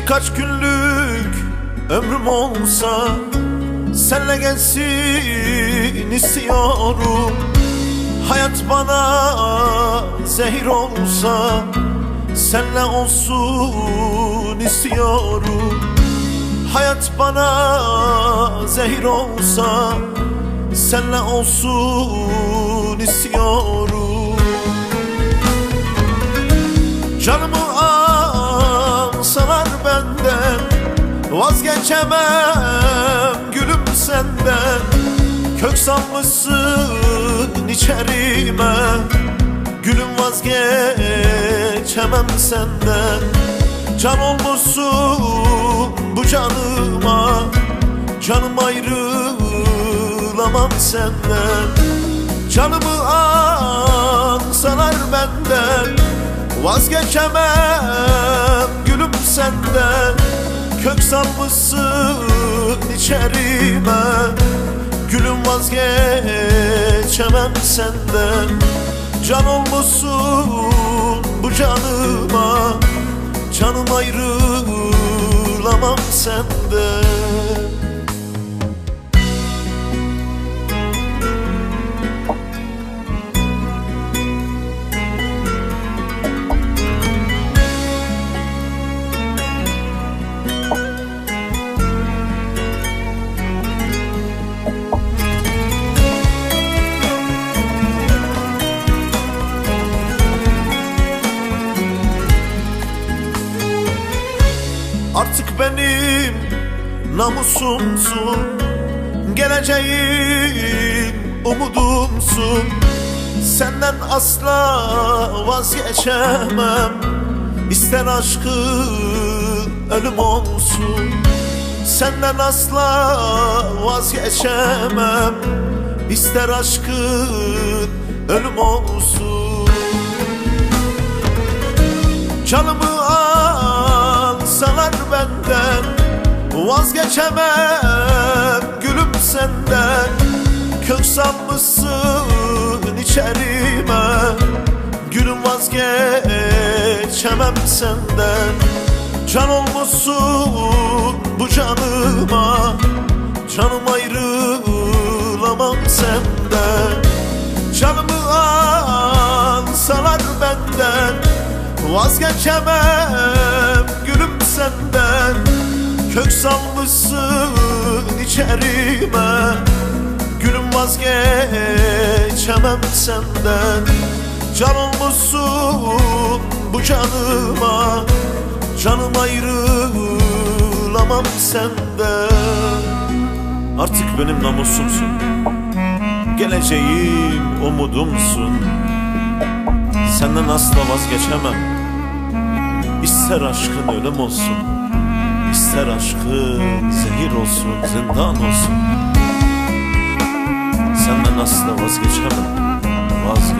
Birkaç günlük ömrüm olsa Senle gelsin istiyorum. Hayat bana zehir olsa Senle olsun istiyorum. Hayat bana zehir olsa Senle olsun istiyorum Vazgeçemem gülüm senden. Kök salmışsın içerime. Gülüm vazgeçemem senden. Can olmuşsun bu canıma. Canım ayrılamam senden. Canımı alsalar benden. Vazgeçemem gülüm senden Kök salmışsın içerime. Gülüm vazgeçemem senden. Can olmuşsun bu canıma. Canım ayrılamam senden Artık benim namusumsun Geleceğin umudumsun. Senden asla vazgeçemem İster aşkın ölüm olsun. Senden asla vazgeçemem İster aşkın ölüm olsun. Canımı Vazgeçemem gülüm senden. Kök salmışsın içerime? Gülüm vazgeçemem senden. Can olmuşsun bu canıma. Canım ayrılamam senden. Canımı alsalar benden. Vazgeçemem gülüm senden Kök salmışsın içerime. Gülüm vazgeçemem senden. Can olmuşsun bu canıma. Canım ayrılamam senden. Artık benim namusumsun. Geleceğim umudumsun. Senden asla vazgeçemem. İster aşkın ölüm olsun İster aşkın zehir olsun Zindan olsun. Senden asla vazgeçemem Vazgeçemem